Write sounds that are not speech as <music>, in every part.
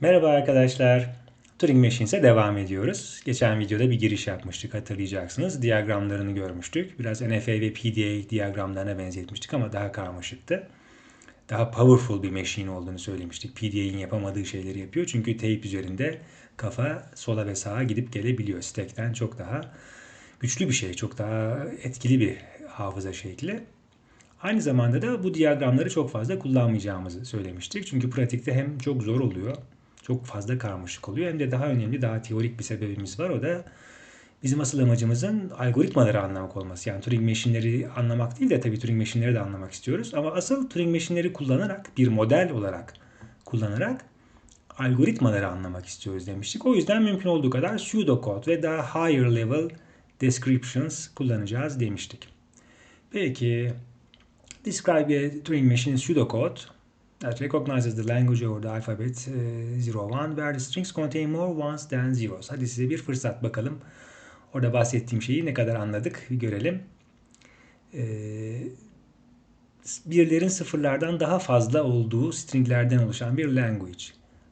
Merhaba arkadaşlar. Turing Machines'e devam ediyoruz. Geçen videoda bir giriş yapmıştık hatırlayacaksınız. Diyagramlarını görmüştük. Biraz NFA ve PDA diyagramlarına benzetmiştik ama daha karmaşıktı. Daha powerful bir machine olduğunu söylemiştik. PDA'in yapamadığı şeyleri yapıyor. Çünkü tape üzerinde kafa sola ve sağa gidip gelebiliyor. Stack'ten çok daha güçlü bir şey. Çok daha etkili bir hafıza şekli. Aynı zamanda da bu diyagramları çok fazla kullanmayacağımızı söylemiştik. Çünkü pratikte hem çok zor oluyor çok fazla karmaşık oluyor. Hem de daha önemli, daha teorik bir sebebimiz var. O da bizim asıl amacımızın algoritmaları anlamak olması. Yani Turing Machine'leri anlamak değil de tabii Turing Machine'leri de anlamak istiyoruz. Ama asıl Turing Machine'leri kullanarak, bir model olarak kullanarak algoritmaları anlamak istiyoruz demiştik. O yüzden mümkün olduğu kadar pseudocode ve daha higher level descriptions kullanacağız demiştik. Peki, describe a Turing machine pseudocode that recognizes the language or the alphabet uh, 0, 1 where the strings contain more ones than zeros. Hadi size bir fırsat bakalım. Orada bahsettiğim şeyi ne kadar anladık bir görelim. Ee, birlerin sıfırlardan daha fazla olduğu stringlerden oluşan bir language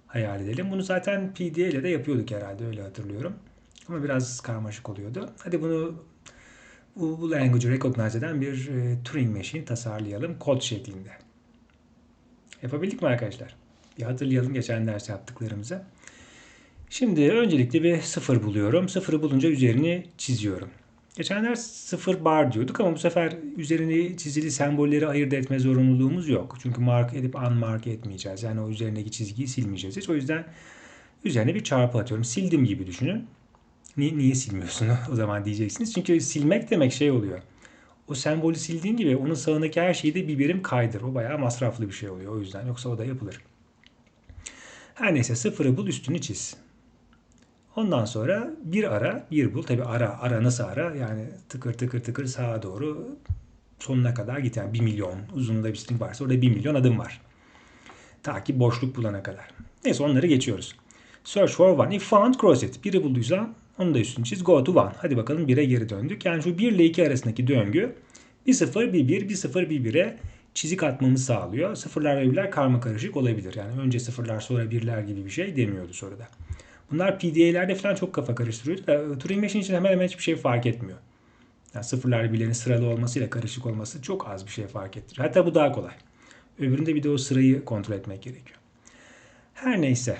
hayal edelim. Bunu zaten PDA ile de yapıyorduk herhalde öyle hatırlıyorum. Ama biraz karmaşık oluyordu. Hadi bunu bu, bu language'ı recognize eden bir e, Turing machine tasarlayalım kod şeklinde. Yapabildik mi arkadaşlar? Bir hatırlayalım geçen ders yaptıklarımızı. Şimdi öncelikle bir sıfır buluyorum. Sıfırı bulunca üzerini çiziyorum. Geçen ders sıfır bar diyorduk ama bu sefer üzerini çizili sembolleri ayırt etme zorunluluğumuz yok. Çünkü mark edip unmark etmeyeceğiz. Yani o üzerindeki çizgiyi silmeyeceğiz. Hiç. O yüzden üzerine bir çarpı atıyorum. Sildim gibi düşünün. Niye, niye silmiyorsun <laughs> o zaman diyeceksiniz. Çünkü silmek demek şey oluyor o sembolü sildiğin gibi onun sağındaki her şeyi de bir birim kaydır. O bayağı masraflı bir şey oluyor o yüzden. Yoksa o da yapılır. Her neyse sıfırı bul üstünü çiz. Ondan sonra bir ara bir bul. Tabi ara ara nasıl ara? Yani tıkır tıkır tıkır sağa doğru sonuna kadar git. Yani bir milyon uzunluğunda bir string varsa orada bir milyon adım var. Ta ki boşluk bulana kadar. Neyse onları geçiyoruz. Search for one. If found cross it. Biri bulduysa onu da üstünü çiz. Go to one. Hadi bakalım 1'e geri döndük. Yani şu 1 ile 2 arasındaki döngü 1 0 1 1 1 0 1 1'e çizik atmamı sağlıyor. Sıfırlar ve birler karma karışık olabilir. Yani önce sıfırlar sonra birler gibi bir şey demiyordu soruda. Bunlar PDA'lerde falan çok kafa karıştırıyordu da Turing Machine için hemen hemen hiçbir şey fark etmiyor. Yani sıfırlar birlerin sıralı olmasıyla karışık olması çok az bir şey fark ettiriyor. Hatta bu daha kolay. Öbüründe bir de o sırayı kontrol etmek gerekiyor. Her neyse.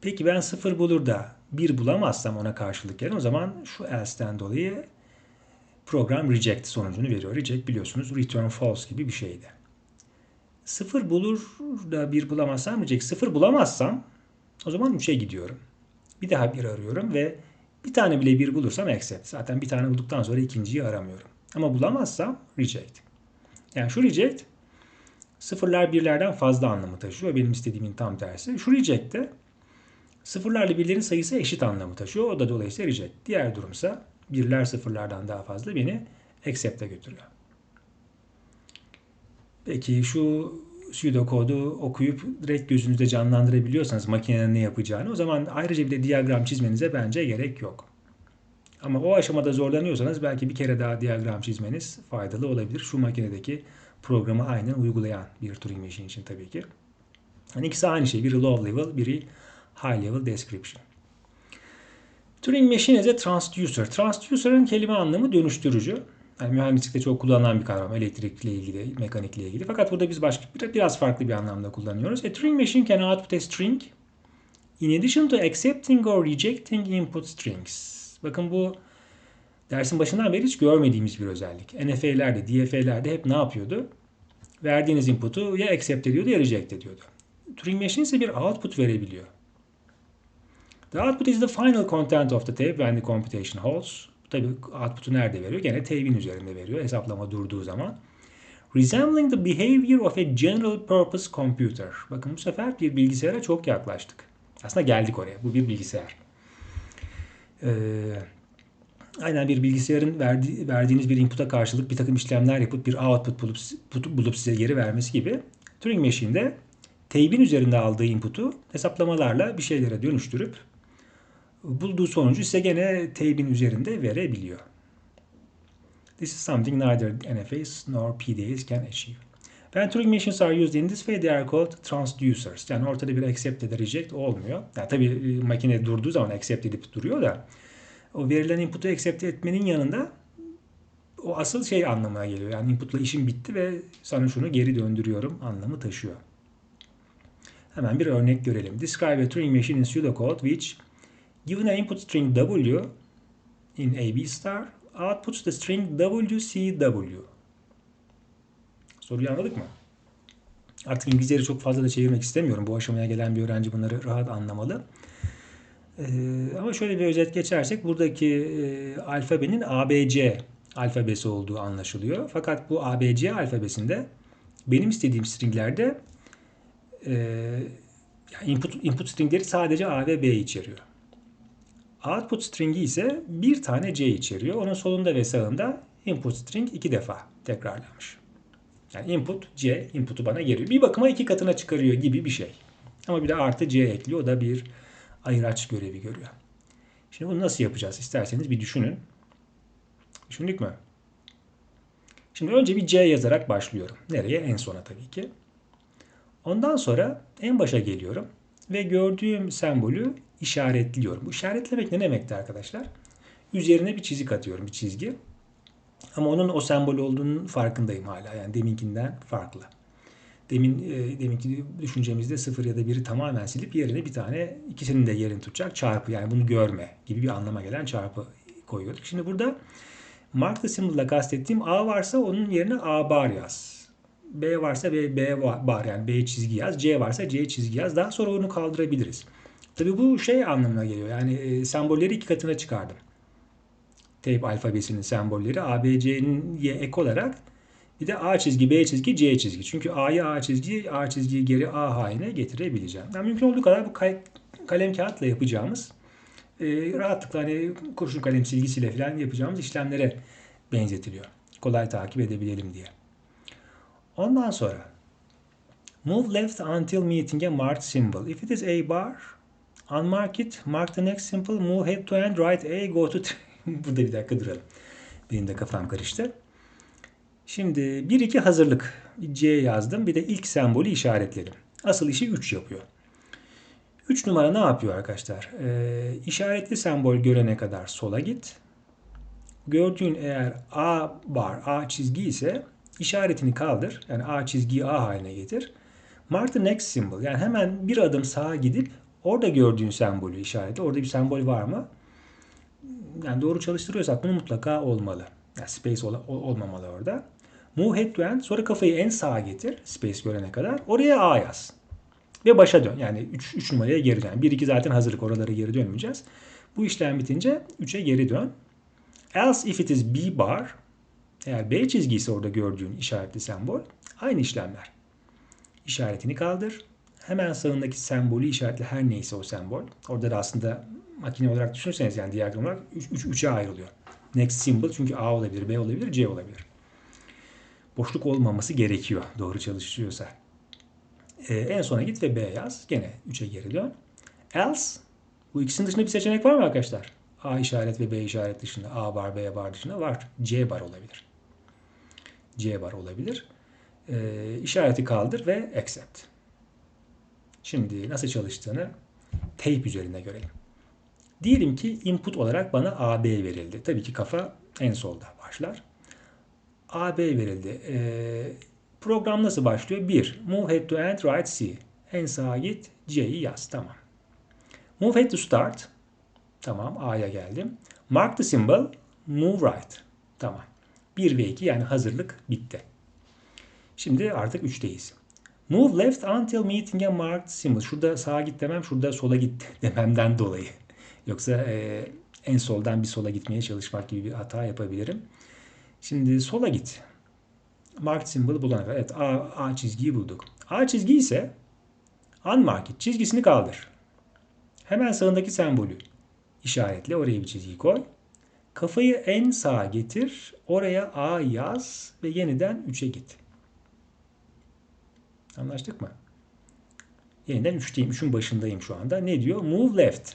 Peki ben sıfır bulur da bir bulamazsam ona karşılık gelen o zaman şu else'den dolayı program reject sonucunu veriyor. Reject biliyorsunuz return false gibi bir şeydi. Sıfır bulur da bir bulamazsam reject. Sıfır bulamazsam o zaman 3'e gidiyorum. Bir daha bir arıyorum ve bir tane bile bir bulursam accept. Zaten bir tane bulduktan sonra ikinciyi aramıyorum. Ama bulamazsam reject. Yani şu reject sıfırlar birlerden fazla anlamı taşıyor. Benim istediğimin tam tersi. Şu reject de Sıfırlarla birlerin sayısı eşit anlamı taşıyor. O da dolayısıyla reject. Diğer durumsa birler sıfırlardan daha fazla beni accept'e götürüyor. Peki şu pseudokodu okuyup direkt gözünüzde canlandırabiliyorsanız makinenin ne yapacağını o zaman ayrıca bir de diyagram çizmenize bence gerek yok. Ama o aşamada zorlanıyorsanız belki bir kere daha diyagram çizmeniz faydalı olabilir. Şu makinedeki programı aynen uygulayan bir Turing Machine için tabii ki. Yani ikisi aynı şey. Biri low level, biri high level description. Turing machine is a transducer. Transducer'ın kelime anlamı dönüştürücü. Yani mühendislikte çok kullanılan bir kavram elektrikle ilgili, mekanikle ilgili. Fakat burada biz başka biraz farklı bir anlamda kullanıyoruz. A Turing machine can output a string in addition to accepting or rejecting input strings. Bakın bu dersin başından beri hiç görmediğimiz bir özellik. NFA'lerde, DFA'lerde hep ne yapıyordu? Verdiğiniz input'u ya accept ediyordu ya reject ediyordu. Turing machine ise bir output verebiliyor. The output is the final content of the tape when the computation holds. Tabii output'u nerede veriyor? Gene tape'in üzerinde veriyor hesaplama durduğu zaman. Resembling the behavior of a general purpose computer. Bakın bu sefer bir bilgisayara çok yaklaştık. Aslında geldik oraya. Bu bir bilgisayar. Ee, aynen bir bilgisayarın verdi, verdiğiniz bir input'a karşılık bir takım işlemler yapıp bir output bulup, bulup size geri vermesi gibi Turing Machine'de tape'in üzerinde aldığı input'u hesaplamalarla bir şeylere dönüştürüp bulduğu sonucu ise gene tape'in üzerinde verebiliyor. This is something neither NFAs nor PDAs can achieve. When Turing machines are used in this way they are called transducers. Yani ortada bir accept ya da reject olmuyor. Yani tabii e, makine durduğu zaman accept edip duruyor da o verilen input'u accept etmenin yanında o asıl şey anlamına geliyor. Yani input'la işim bitti ve sana şunu geri döndürüyorum anlamı taşıyor. Hemen bir örnek görelim. Describe a Turing machine in pseudocode which given an input string W in AB star outputs the string WCW. Soruyu anladık mı? Artık İngilizceleri çok fazla da çevirmek istemiyorum. Bu aşamaya gelen bir öğrenci bunları rahat anlamalı. Ee, ama şöyle bir özet geçersek buradaki e, alfabenin ABC alfabesi olduğu anlaşılıyor. Fakat bu ABC alfabesinde benim istediğim stringlerde e, input, input stringleri sadece A ve B içeriyor. Output stringi ise bir tane C içeriyor. Onun solunda ve sağında input string iki defa tekrarlanmış. Yani input C, input'u bana geliyor. Bir bakıma iki katına çıkarıyor gibi bir şey. Ama bir de artı C ekliyor. O da bir ayıraç görevi görüyor. Şimdi bunu nasıl yapacağız? İsterseniz bir düşünün. Düşündük mü? Şimdi önce bir C yazarak başlıyorum. Nereye? En sona tabii ki. Ondan sonra en başa geliyorum ve gördüğüm sembolü işaretliyorum. Bu işaretlemek ne demekti arkadaşlar? Üzerine bir çizik atıyorum, bir çizgi. Ama onun o sembol olduğunun farkındayım hala. Yani deminkinden farklı. Demin e, deminki düşüncemizde sıfır ya da biri tamamen silip yerine bir tane ikisinin de yerini tutacak çarpı yani bunu görme gibi bir anlama gelen çarpı koyuyorduk. Şimdi burada mark the symbol'la kastettiğim A varsa onun yerine A bar yaz. B varsa B, B bar yani B çizgi yaz. C varsa C çizgi yaz. Daha sonra onu kaldırabiliriz. Tabi bu şey anlamına geliyor. Yani e, sembolleri iki katına çıkardım. Tape alfabesinin sembolleri ABC'nin ek olarak bir de A çizgi, B çizgi, C çizgi. Çünkü A'yı A çizgi, A çizgiyi geri A haline getirebileceğim. Yani mümkün olduğu kadar bu kalem kağıtla yapacağımız e, rahatlıkla hani kurşun kalem silgisiyle falan yapacağımız işlemlere benzetiliyor. Kolay takip edebilelim diye. Ondan sonra move left until meeting a marked symbol. If it is A bar, unmark it, mark the next symbol, move head to end, right A, go to <laughs> Burada bir dakika duralım. Benim de kafam karıştı. Şimdi 1-2 hazırlık. C yazdım. Bir de ilk sembolü işaretledim. Asıl işi 3 yapıyor. 3 numara ne yapıyor arkadaşlar? Ee, işaretli sembol görene kadar sola git. Gördüğün eğer A bar, A çizgi ise işaretini kaldır. Yani A çizgiyi A haline getir. Mark the next symbol. Yani hemen bir adım sağa gidip orada gördüğün sembolü işaretle. Orada bir sembol var mı? Yani doğru çalıştırıyorsak bunu mutlaka olmalı. Yani space ol, olmamalı orada. Move head to end. Sonra kafayı en sağa getir. Space görene kadar. Oraya A yaz. Ve başa dön. Yani 3 numaraya geri dön. 1-2 zaten hazırlık. Oralara geri dönmeyeceğiz. Bu işlem bitince 3'e geri dön. Else if it is B bar eğer B çizgi ise orada gördüğün işaretli sembol aynı işlemler. İşaretini kaldır. Hemen sağındaki sembolü işaretle her neyse o sembol. Orada da aslında makine olarak düşünürseniz yani diyagram olarak 3'e ayrılıyor. Next symbol çünkü A olabilir, B olabilir, C olabilir. Boşluk olmaması gerekiyor doğru çalışıyorsa. Ee, en sona git ve B yaz. Gene 3'e geri dön. Else bu ikisinin dışında bir seçenek var mı arkadaşlar? A işaret ve B işaret dışında A bar, B bar dışında var. C bar olabilir. C bar olabilir. Ee, işareti kaldır ve accept. Şimdi nasıl çalıştığını tape üzerinde görelim. Diyelim ki input olarak bana AB verildi. Tabii ki kafa en solda başlar. AB verildi. Ee, program nasıl başlıyor? 1. Move head to end, right C. En sağa git, C'yi yaz. Tamam. Move head to start. Tamam. A'ya geldim. Mark the symbol. Move right. Tamam. 1 ve 2 yani hazırlık bitti. Şimdi artık 3'teyiz. Move left until meeting a marked symbol. Şurada sağa git demem, şurada sola git <laughs> dememden dolayı. Yoksa e, en soldan bir sola gitmeye çalışmak gibi bir hata yapabilirim. Şimdi sola git. Marked symbol bulana kadar. Evet A, A çizgiyi bulduk. A çizgi ise unmarked çizgisini kaldır. Hemen sağındaki sembolü işaretle oraya bir çizgi koy. Kafayı en sağa getir. Oraya A yaz ve yeniden 3'e git. Anlaştık mı? Yeniden 3'teyim. 3'ün başındayım şu anda. Ne diyor? Move left.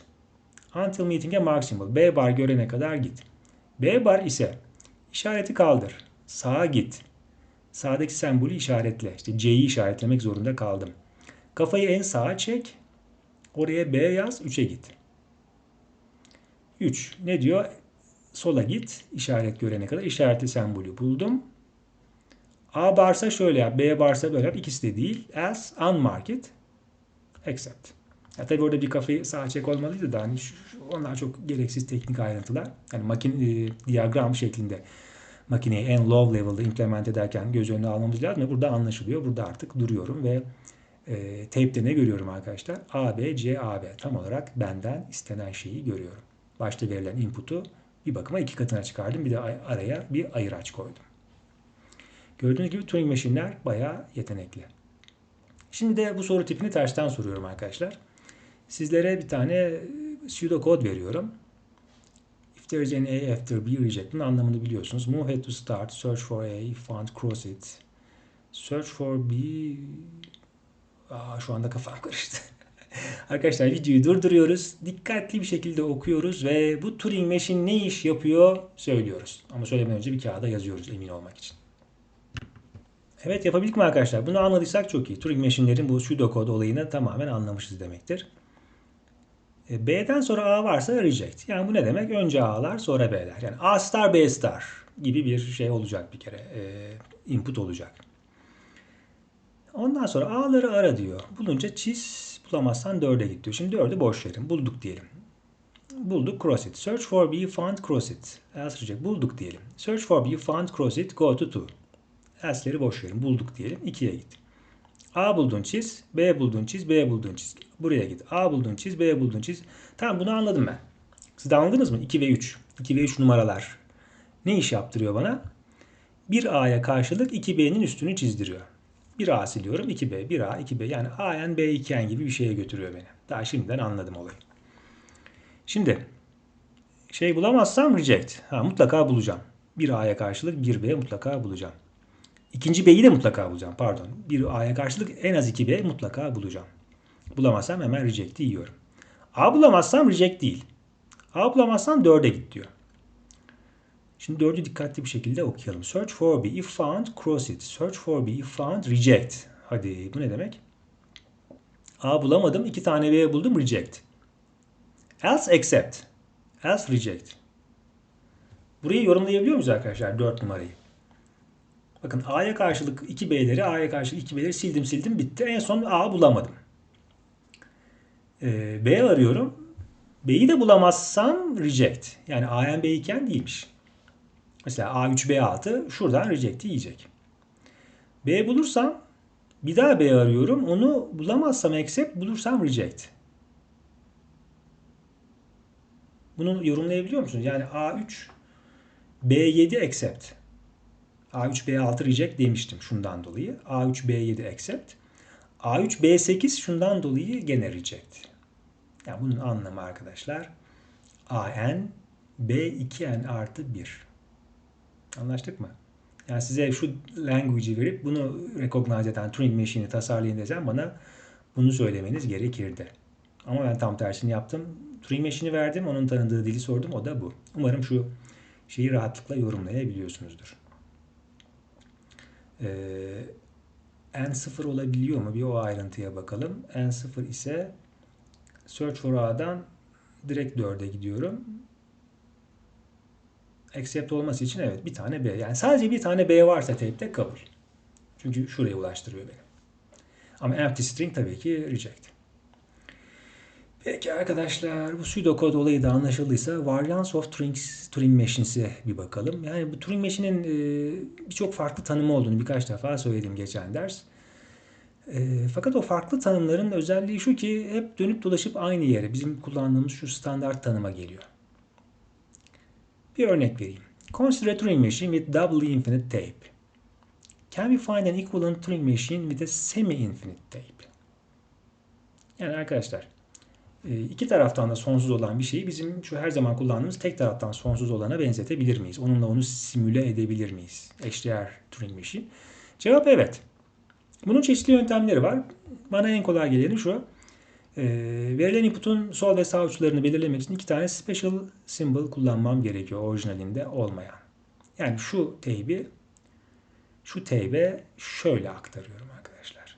Until meeting a mark symbol. B bar görene kadar git. B bar ise işareti kaldır. Sağa git. Sağdaki sembolü işaretle. İşte C'yi işaretlemek zorunda kaldım. Kafayı en sağa çek. Oraya B yaz. 3'e git. 3. Ne diyor? Sola git. İşaret görene kadar. İşaretli sembolü buldum. A barsa şöyle yap. B barsa böyle yap. İkisi de değil. Else unmarked. Accept. Ya tabii orada bir kafayı sağa çek olmalıydı da hani şu, onlar çok gereksiz teknik ayrıntılar. Yani makine e, diyagram şeklinde makineyi en low level'da implement ederken göz önüne almamız lazım. Burada anlaşılıyor. Burada artık duruyorum ve e, tape'de ne görüyorum arkadaşlar? A, B, C, A, B. Tam olarak benden istenen şeyi görüyorum. Başta verilen input'u bir bakıma iki katına çıkardım. Bir de araya bir ayıraç koydum. Gördüğünüz gibi Turing Machine'ler bayağı yetenekli. Şimdi de bu soru tipini tersten soruyorum arkadaşlar. Sizlere bir tane pseudocode veriyorum. If there is an A after B reject. Bunun anlamını biliyorsunuz. Move head to start. Search for A. Find cross it. Search for B. Aa, şu anda kafam <laughs> karıştı. Arkadaşlar videoyu durduruyoruz. Dikkatli bir şekilde okuyoruz ve bu Turing Machine ne iş yapıyor söylüyoruz. Ama söylemeden önce bir kağıda yazıyoruz emin olmak için. Evet yapabildik mi arkadaşlar? Bunu anladıysak çok iyi. Turing Machine'lerin bu pseudocode olayını tamamen anlamışız demektir. E, B'den sonra A varsa reject. Yani bu ne demek? Önce A'lar sonra B'ler. Yani A star B star gibi bir şey olacak bir kere. E, input olacak. Ondan sonra A'ları ara diyor. Bulunca çiz bulamazsan 4'e git diyor. Şimdi 4'ü boş verin. Bulduk diyelim. Bulduk cross it. Search for B found cross it. Else. Bulduk diyelim. Search for B found cross it. Go to 2. Else'leri boş verin. Bulduk diyelim. 2'ye git. A buldun çiz. B buldun çiz. B buldun çiz. Buraya git. A buldun çiz. B buldun çiz. Tamam bunu anladım ben. Siz de anladınız mı? 2 ve 3. 2 ve 3 numaralar. Ne iş yaptırıyor bana? 1A'ya karşılık 2B'nin üstünü çizdiriyor. 1A siliyorum. 2B, 1A, 2B. Yani A'yen B, 2'en gibi bir şeye götürüyor beni. Daha şimdiden anladım olayı. Şimdi şey bulamazsam reject. Ha, mutlaka bulacağım. 1A'ya karşılık 1B mutlaka bulacağım. İkinci B'yi de mutlaka bulacağım. Pardon. Bir A'ya karşılık en az 2B mutlaka bulacağım. Bulamazsam hemen reject'i yiyorum. A bulamazsam reject değil. A bulamazsam 4'e git diyor. Şimdi 4'ü dikkatli bir şekilde okuyalım. Search for B if found cross it. Search for B if found reject. Hadi bu ne demek? A bulamadım. 2 tane B buldum reject. Else accept. Else reject. Burayı yorumlayabiliyor muyuz arkadaşlar 4 numarayı? Bakın A'ya karşılık 2B'leri, A'ya karşılık 2B'leri sildim sildim bitti. En son A bulamadım. Ee, B arıyorum. B'yi de bulamazsam reject. Yani A'yen B iken değilmiş. Mesela A3, B6 şuradan reject'i yiyecek. B bulursam bir daha B arıyorum. Onu bulamazsam accept, bulursam reject. Bunu yorumlayabiliyor musunuz? Yani A3, B7 accept. A3, B6 reject demiştim şundan dolayı. A3, B7 accept. A3, B8 şundan dolayı gene reject. Yani bunun anlamı arkadaşlar AN B2N artı 1. Anlaştık mı? Yani size şu language'i verip bunu recognize eden Turing Machine'i tasarlayın desem bana bunu söylemeniz gerekirdi. Ama ben tam tersini yaptım. Turing Machine'i verdim. Onun tanıdığı dili sordum. O da bu. Umarım şu şeyi rahatlıkla yorumlayabiliyorsunuzdur. Ee, N0 olabiliyor mu? Bir o ayrıntıya bakalım. N0 ise Search for A'dan direkt 4'e gidiyorum. Accept olması için evet bir tane B. Yani sadece bir tane B varsa tape'de kabul. Çünkü şuraya ulaştırıyor beni. Ama empty string tabii ki reject. Peki arkadaşlar bu pseudocode olayı da anlaşıldıysa Variance of Turing, Turing Machine's'e bir bakalım. Yani bu Turing Machine'in e, birçok farklı tanımı olduğunu birkaç defa söyledim geçen ders. E, fakat o farklı tanımların özelliği şu ki hep dönüp dolaşıp aynı yere bizim kullandığımız şu standart tanıma geliyor. Bir örnek vereyim. Consider a Turing machine with doubly infinite tape. Can we find an equivalent Turing machine with a semi-infinite tape? Yani arkadaşlar iki taraftan da sonsuz olan bir şeyi bizim şu her zaman kullandığımız tek taraftan sonsuz olana benzetebilir miyiz? Onunla onu simüle edebilir miyiz? Eşdeğer machine. Cevap evet. Bunun çeşitli yöntemleri var. Bana en kolay geleni şu. E, verilen input'un sol ve sağ uçlarını belirlemek için iki tane special symbol kullanmam gerekiyor orijinalinde olmayan. Yani şu teybi şu teybe şöyle aktarıyorum arkadaşlar.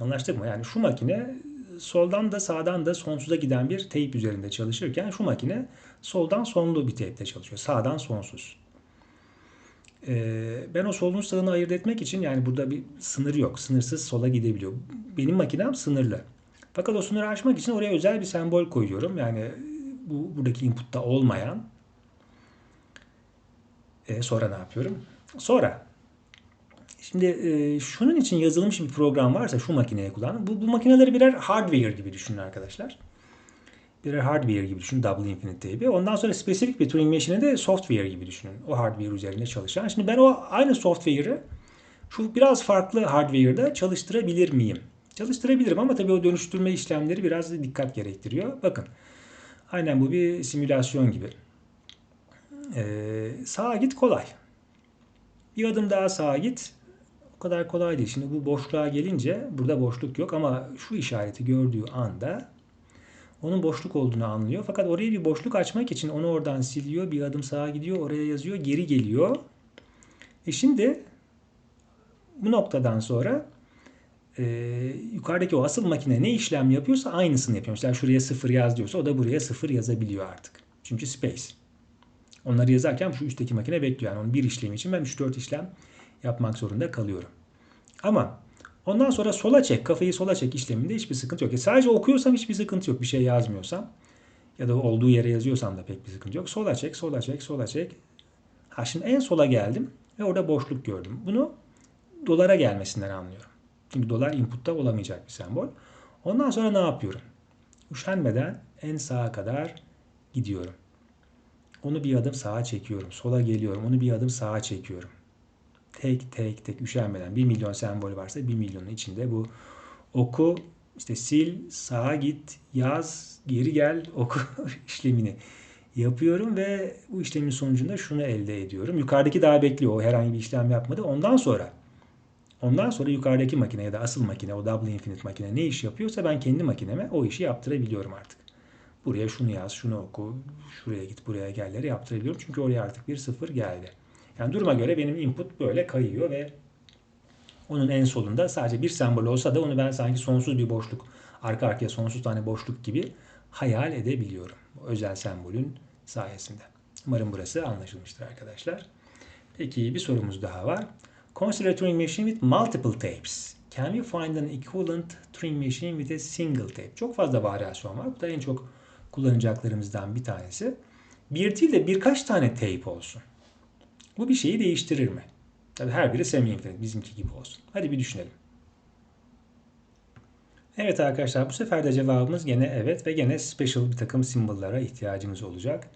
Anlaştık mı? Yani şu makine soldan da sağdan da sonsuza giden bir teyp üzerinde çalışırken şu makine soldan sonlu bir teypte çalışıyor. Sağdan sonsuz. Ee, ben o solun sağını ayırt etmek için yani burada bir sınır yok. Sınırsız sola gidebiliyor. Benim makinem sınırlı. Fakat o sınırı aşmak için oraya özel bir sembol koyuyorum. Yani bu buradaki inputta olmayan. Ee, sonra ne yapıyorum? Sonra Şimdi e, şunun için yazılmış bir program varsa şu makineye kullanın. Bu, bu makineleri birer hardware gibi düşünün arkadaşlar. Birer hardware gibi düşünün Double Infinite gibi. Ondan sonra spesifik bir Turing Machine'i de software gibi düşünün. O hardware üzerinde çalışan. Şimdi ben o aynı software'ı şu biraz farklı hardware'da çalıştırabilir miyim? Çalıştırabilirim ama tabii o dönüştürme işlemleri biraz dikkat gerektiriyor. Bakın. Aynen bu bir simülasyon gibi. Ee, sağa git kolay. Bir adım daha sağa git. Kadar kolay değil. Şimdi bu boşluğa gelince burada boşluk yok ama şu işareti gördüğü anda onun boşluk olduğunu anlıyor. Fakat oraya bir boşluk açmak için onu oradan siliyor. Bir adım sağa gidiyor. Oraya yazıyor. Geri geliyor. E şimdi bu noktadan sonra e, yukarıdaki o asıl makine ne işlem yapıyorsa aynısını yapıyor. Mesela şuraya sıfır yaz diyorsa o da buraya sıfır yazabiliyor artık. Çünkü space. Onları yazarken şu üstteki makine bekliyor. Yani onun bir işlemi için ben 3-4 işlem yapmak zorunda kalıyorum. Ama ondan sonra sola çek, kafayı sola çek işleminde hiçbir sıkıntı yok. E sadece okuyorsam hiçbir sıkıntı yok. Bir şey yazmıyorsam ya da olduğu yere yazıyorsam da pek bir sıkıntı yok. Sola çek, sola çek, sola çek. Ha şimdi en sola geldim ve orada boşluk gördüm. Bunu dolara gelmesinden anlıyorum. Çünkü dolar inputta olamayacak bir sembol. Ondan sonra ne yapıyorum? Üşenmeden en sağa kadar gidiyorum. Onu bir adım sağa çekiyorum. Sola geliyorum. Onu bir adım sağa çekiyorum. Tek tek tek üşenmeden. Bir milyon sembol varsa bir milyonun içinde bu oku, işte sil, sağa git, yaz, geri gel, <laughs> oku işlemini yapıyorum ve bu işlemin sonucunda şunu elde ediyorum. Yukarıdaki daha bekliyor. O herhangi bir işlem yapmadı. Ondan sonra ondan sonra yukarıdaki makine ya da asıl makine, o double infinite makine ne iş yapıyorsa ben kendi makineme o işi yaptırabiliyorum artık. Buraya şunu yaz, şunu oku, şuraya git, buraya gelleri yaptırabiliyorum. Çünkü oraya artık bir sıfır geldi. Yani duruma göre benim input böyle kayıyor ve onun en solunda sadece bir sembol olsa da onu ben sanki sonsuz bir boşluk, arka arkaya sonsuz tane boşluk gibi hayal edebiliyorum. Özel sembolün sayesinde. Umarım burası anlaşılmıştır arkadaşlar. Peki bir sorumuz daha var. Consider a Turing machine with multiple tapes. Can we find an equivalent Turing machine with a single tape? Çok fazla varyasyon var. Bu da en çok kullanacaklarımızdan bir tanesi. Bir değil de birkaç tane tape olsun. Bu bir şeyi değiştirir mi? Tabii her biri semi infinite bizimki gibi olsun. Hadi bir düşünelim. Evet arkadaşlar bu sefer de cevabımız gene evet ve gene special bir takım simbollara ihtiyacımız olacak.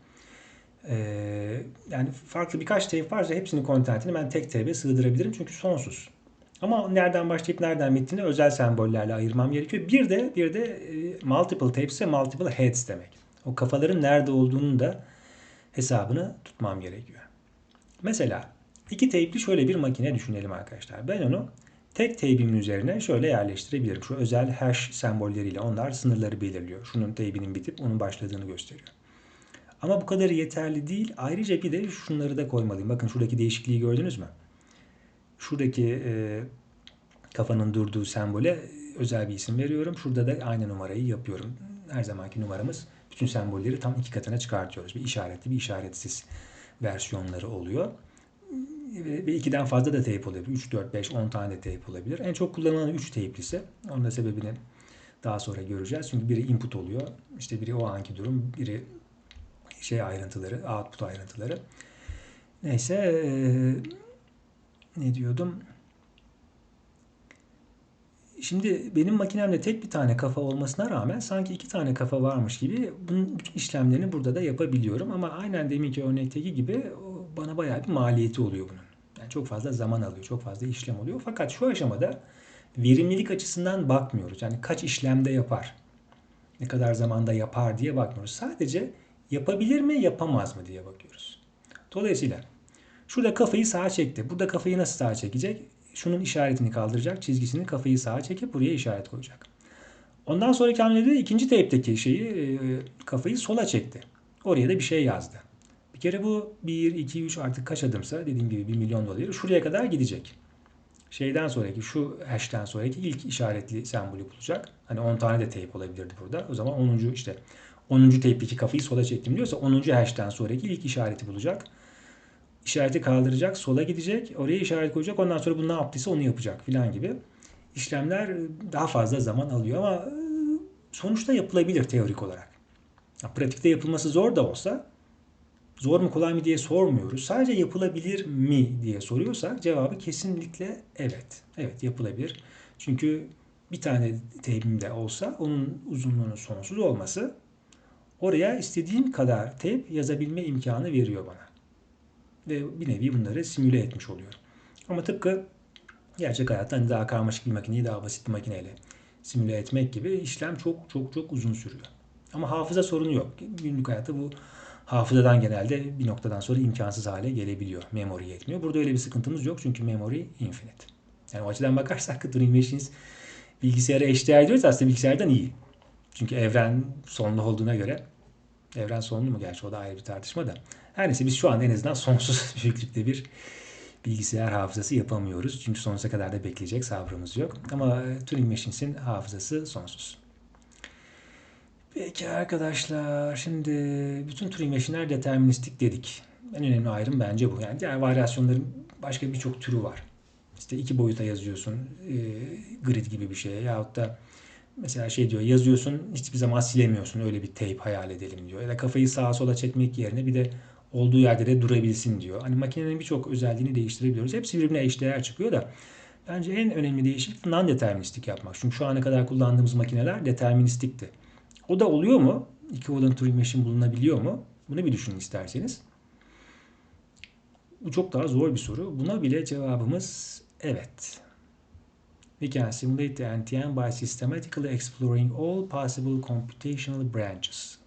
Ee, yani farklı birkaç tape varsa hepsinin kontentini ben tek tape'e sığdırabilirim çünkü sonsuz. Ama nereden başlayıp nereden bittiğini özel sembollerle ayırmam gerekiyor. Bir de bir de e, multiple tapes ise multiple heads demek. O kafaların nerede olduğunu da hesabını tutmam gerekiyor. Mesela iki teypli şöyle bir makine düşünelim arkadaşlar. Ben onu tek teybimin üzerine şöyle yerleştirebilirim. Şu özel hash sembolleriyle onlar sınırları belirliyor. Şunun teybinin bitip onun başladığını gösteriyor. Ama bu kadar yeterli değil. Ayrıca bir de şunları da koymalıyım. Bakın şuradaki değişikliği gördünüz mü? Şuradaki e, kafanın durduğu sembole özel bir isim veriyorum. Şurada da aynı numarayı yapıyorum. Her zamanki numaramız bütün sembolleri tam iki katına çıkartıyoruz. Bir işaretli bir işaretsiz versiyonları oluyor. Ve ikiden fazla da teyp olabilir. 3, 4, 5, 10 tane de teyp olabilir. En çok kullanılan 3 teyplisi. Onun da sebebini daha sonra göreceğiz. Çünkü biri input oluyor. İşte biri o anki durum, biri şey ayrıntıları, output ayrıntıları. Neyse ne diyordum? Şimdi benim makinemde tek bir tane kafa olmasına rağmen sanki iki tane kafa varmış gibi bunun bütün işlemlerini burada da yapabiliyorum. Ama aynen deminki örnekteki gibi bana bayağı bir maliyeti oluyor bunun. Yani çok fazla zaman alıyor, çok fazla işlem oluyor. Fakat şu aşamada verimlilik açısından bakmıyoruz. Yani kaç işlemde yapar, ne kadar zamanda yapar diye bakmıyoruz. Sadece yapabilir mi, yapamaz mı diye bakıyoruz. Dolayısıyla şurada kafayı sağa çekti. Burada kafayı nasıl sağa çekecek? Şunun işaretini kaldıracak. Çizgisini kafayı sağa çekip buraya işaret koyacak. Ondan sonraki hamlede ikinci teypteki şeyi e, kafayı sola çekti. Oraya da bir şey yazdı. Bir kere bu 1, 2, 3 artık kaç adımsa dediğim gibi 1 milyon dolar şuraya kadar gidecek. Şeyden sonraki şu hash'ten sonraki ilk işaretli sembolü bulacak. Hani 10 tane de tape olabilirdi burada. O zaman 10. işte 10. tape'deki kafayı sola çektim diyorsa 10. hash'ten sonraki ilk işareti bulacak. İşareti kaldıracak, sola gidecek, oraya işaret koyacak. Ondan sonra bu ne yaptıysa onu yapacak filan gibi. İşlemler daha fazla zaman alıyor ama e, sonuçta yapılabilir teorik olarak. Pratikte yapılması zor da olsa zor mu kolay mı diye sormuyoruz. Sadece yapılabilir mi diye soruyorsak cevabı kesinlikle evet. Evet yapılabilir. Çünkü bir tane teybimde olsa onun uzunluğunun sonsuz olması oraya istediğim kadar teyp yazabilme imkanı veriyor bana. Ve bir nevi bunları simüle etmiş oluyorum. Ama tıpkı gerçek hayatta hani daha karmaşık bir makineyi daha basit bir makineyle simüle etmek gibi işlem çok çok çok uzun sürüyor. Ama hafıza sorunu yok. Günlük hayatta bu hafızadan genelde bir noktadan sonra imkansız hale gelebiliyor. Memory yetmiyor. Burada öyle bir sıkıntımız yok çünkü memory infinite. Yani o açıdan bakarsak <laughs> Turing Machines bilgisayara eşdeğer diyoruz aslında bilgisayardan iyi. Çünkü evren sonlu olduğuna göre evren sonlu mu gerçi o da ayrı bir tartışma da. Her neyse biz şu anda en azından sonsuz <laughs> büyüklükte bir bilgisayar hafızası yapamıyoruz. Çünkü sonsuza kadar da bekleyecek sabrımız yok. Ama Turing Machines'in hafızası sonsuz. Peki arkadaşlar şimdi bütün Turing machine'ler deterministik dedik. En önemli ayrım bence bu. Yani diğer varyasyonların başka birçok türü var. İşte iki boyuta yazıyorsun e, grid gibi bir şeye yahut da mesela şey diyor yazıyorsun hiçbir zaman silemiyorsun öyle bir tape hayal edelim diyor. Ya da kafayı sağa sola çekmek yerine bir de olduğu yerde de durabilsin diyor. Hani makinenin birçok özelliğini değiştirebiliyoruz. Hepsi birbirine eşdeğer çıkıyor da bence en önemli değişiklik non-deterministik yapmak. Çünkü şu ana kadar kullandığımız makineler deterministikti. O da oluyor mu? İki Alan Turing Machine bulunabiliyor mu? Bunu bir düşünün isterseniz. Bu çok daha zor bir soru. Buna bile cevabımız evet. We can simulate the NTN by systematically exploring all possible computational branches.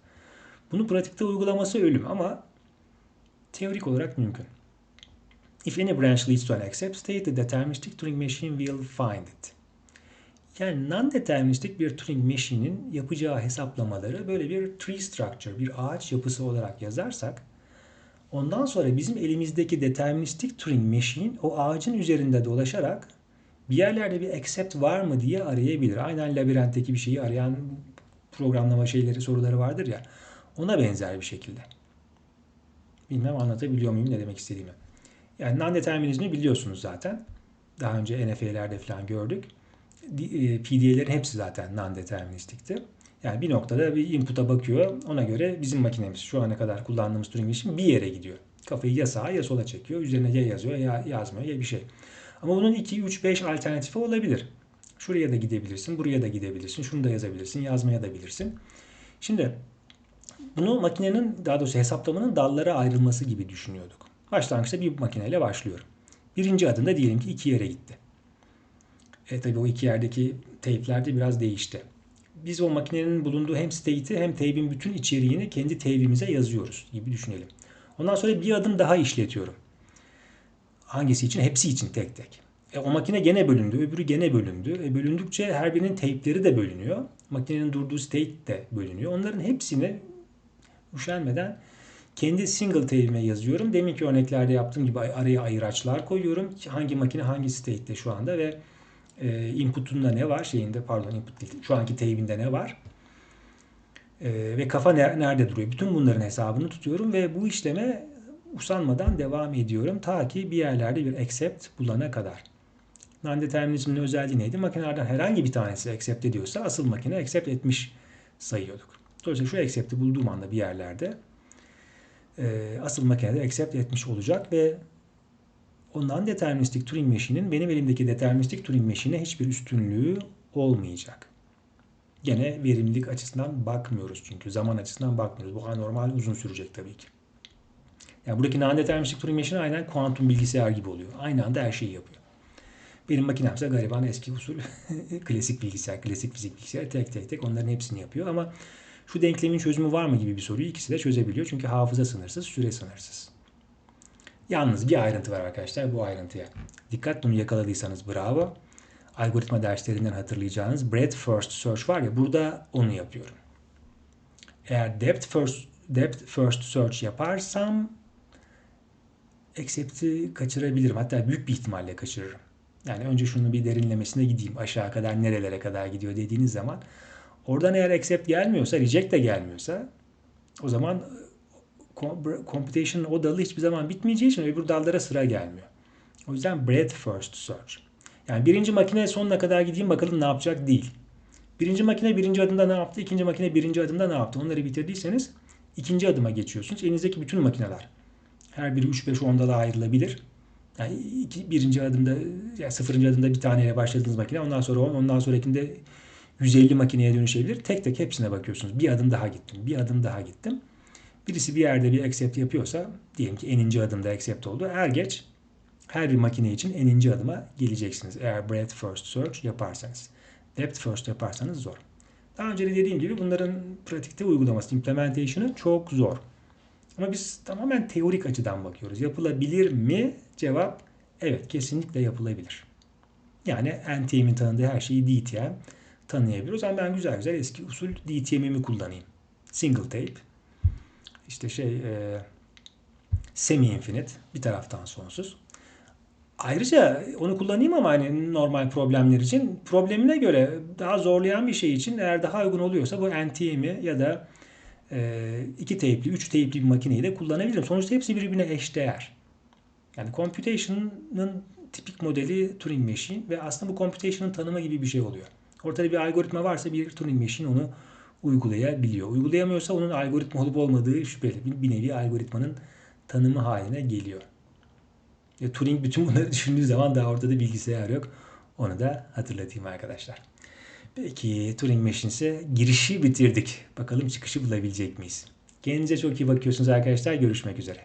Bunu pratikte uygulaması ölüm ama teorik olarak mümkün. If any branch leads to an accept state, the deterministic Turing machine will find it. Yani non-deterministik bir Turing Machine'in yapacağı hesaplamaları böyle bir tree structure, bir ağaç yapısı olarak yazarsak ondan sonra bizim elimizdeki deterministik Turing Machine o ağacın üzerinde dolaşarak bir yerlerde bir accept var mı diye arayabilir. Aynen labirentteki bir şeyi arayan programlama şeyleri, soruları vardır ya. Ona benzer bir şekilde. Bilmem anlatabiliyor muyum ne demek istediğimi. Yani non-determinizmi biliyorsunuz zaten. Daha önce NFA'lerde falan gördük. E, PDA'lerin hepsi zaten non-deterministikti. Yani bir noktada bir input'a bakıyor. Ona göre bizim makinemiz şu ana kadar kullandığımız Turing Machine bir yere gidiyor. Kafayı ya sağa ya sola çekiyor. Üzerine ya yazıyor ya yazmıyor ya bir şey. Ama bunun 2, 3, 5 alternatifi olabilir. Şuraya da gidebilirsin, buraya da gidebilirsin, şunu da yazabilirsin, yazmaya da bilirsin. Şimdi bunu makinenin daha doğrusu hesaplamanın dallara ayrılması gibi düşünüyorduk. Başlangıçta bir makineyle başlıyorum. Birinci adımda diyelim ki iki yere gitti. E, tabii o iki yerdeki teyplerde biraz değişti. Biz o makinenin bulunduğu hem state'i hem teybin bütün içeriğini kendi teybimize yazıyoruz gibi düşünelim. Ondan sonra bir adım daha işletiyorum. Hangisi için? Hepsi için tek tek. E, o makine gene bölündü, öbürü gene bölündü. E, bölündükçe her birinin teypleri de bölünüyor. Makinenin durduğu state de bölünüyor. Onların hepsini üşenmeden kendi single teybime yazıyorum. Deminki örneklerde yaptığım gibi araya ayıraçlar koyuyorum. Hangi makine hangi state'te şu anda ve e, input'unda ne var şeyinde pardon input değil şu anki teybinde ne var e, ve kafa ne, nerede duruyor bütün bunların hesabını tutuyorum ve bu işleme usanmadan devam ediyorum ta ki bir yerlerde bir accept bulana kadar. Non-determinizmin özelliği neydi? Makinelerden herhangi bir tanesi accept ediyorsa asıl makine accept etmiş sayıyorduk. Dolayısıyla şu accept'i bulduğum anda bir yerlerde e, asıl makinede accept etmiş olacak ve ondan deterministik Turing Machine'in benim elimdeki deterministik Turing Machine'e hiçbir üstünlüğü olmayacak. Gene verimlilik açısından bakmıyoruz çünkü zaman açısından bakmıyoruz. Bu anormal uzun sürecek tabii ki. Yani buradaki non-deterministik Turing Machine aynen kuantum bilgisayar gibi oluyor. Aynı anda her şeyi yapıyor. Benim makinemse gariban eski usul <laughs> klasik bilgisayar, klasik fizik bilgisayar tek tek tek onların hepsini yapıyor ama şu denklemin çözümü var mı gibi bir soruyu ikisi de çözebiliyor. Çünkü hafıza sınırsız, süre sınırsız. Yalnız bir ayrıntı var arkadaşlar bu ayrıntıya. Dikkat bunu yakaladıysanız bravo. Algoritma derslerinden hatırlayacağınız breadth first search var ya burada onu yapıyorum. Eğer depth first depth first search yaparsam accept'i kaçırabilirim. Hatta büyük bir ihtimalle kaçırırım. Yani önce şunu bir derinlemesine gideyim. Aşağı kadar nerelere kadar gidiyor dediğiniz zaman oradan eğer accept gelmiyorsa, reject de gelmiyorsa o zaman computation o dalı hiçbir zaman bitmeyeceği için öbür dallara sıra gelmiyor. O yüzden breadth first search. Yani birinci makine sonuna kadar gideyim bakalım ne yapacak değil. Birinci makine birinci adımda ne yaptı, ikinci makine birinci adımda ne yaptı onları bitirdiyseniz ikinci adıma geçiyorsunuz. Elinizdeki bütün makineler her biri 3, 5, 10'da da ayrılabilir. Yani iki, birinci adımda, yani sıfırıncı adımda bir taneyle başladığınız makine, ondan sonra 10, ondan sonrakinde 150 makineye dönüşebilir. Tek tek hepsine bakıyorsunuz. Bir adım daha gittim, bir adım daha gittim. Birisi bir yerde bir accept yapıyorsa, diyelim ki eninci adımda accept oldu. Er geç her bir makine için eninci adıma geleceksiniz. Eğer breadth first search yaparsanız. Depth first yaparsanız zor. Daha önce de dediğim gibi bunların pratikte uygulaması, implementation'ı çok zor. Ama biz tamamen teorik açıdan bakıyoruz. Yapılabilir mi? Cevap evet kesinlikle yapılabilir. Yani NTM'in tanıdığı her şeyi DTM tanıyabiliyoruz. Ama ben güzel güzel eski usul DTM'imi kullanayım. Single tape. İşte şey e, semi infinite bir taraftan sonsuz. Ayrıca onu kullanayım ama hani normal problemler için problemine göre daha zorlayan bir şey için eğer daha uygun oluyorsa bu NTM'i ya da iki teypli, üç teypli bir makineyi de kullanabilirim. Sonuçta hepsi birbirine eşdeğer. Yani computation'ın tipik modeli Turing Machine ve aslında bu computation'ın tanımı gibi bir şey oluyor. Ortada bir algoritma varsa bir Turing Machine onu uygulayabiliyor. Uygulayamıyorsa onun algoritma olup olmadığı şüpheli. Bir nevi algoritmanın tanımı haline geliyor. Ya, Turing bütün bunları düşündüğü zaman daha ortada bilgisayar yok. Onu da hatırlatayım arkadaşlar. Peki Turing Machines'e girişi bitirdik. Bakalım çıkışı bulabilecek miyiz? Kendinize çok iyi bakıyorsunuz arkadaşlar. Görüşmek üzere.